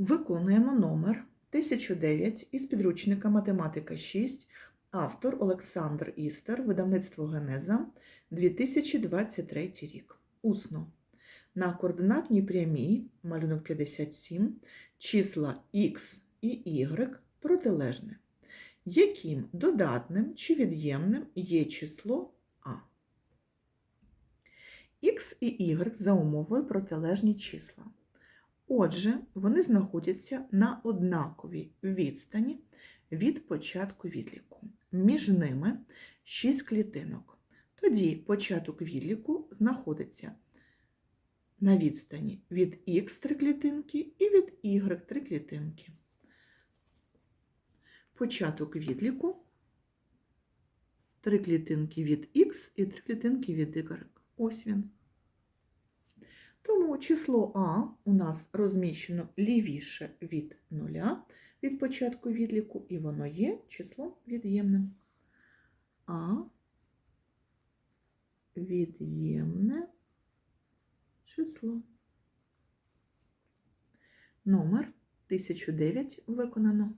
Виконуємо номер 1009 із підручника Математика 6, автор Олександр Істер, видавництво Генеза, 2023 рік. Усно. На координатній прямій, малюнок 57, числа х і y протилежне. Яким додатним чи від'ємним є число А? Х і y за умовою протилежні числа. Отже, вони знаходяться на однаковій відстані від початку відліку. Між ними 6 клітинок. Тоді початок відліку знаходиться на відстані від х 3 клітинки і від y 3 клітинки. Початок відліку 3 клітинки від х і 3 клітинки від y. Ось він. Тому число А у нас розміщено лівіше від нуля від початку відліку, і воно є числом від'ємним. А від'ємне число. Номер 1009 виконано.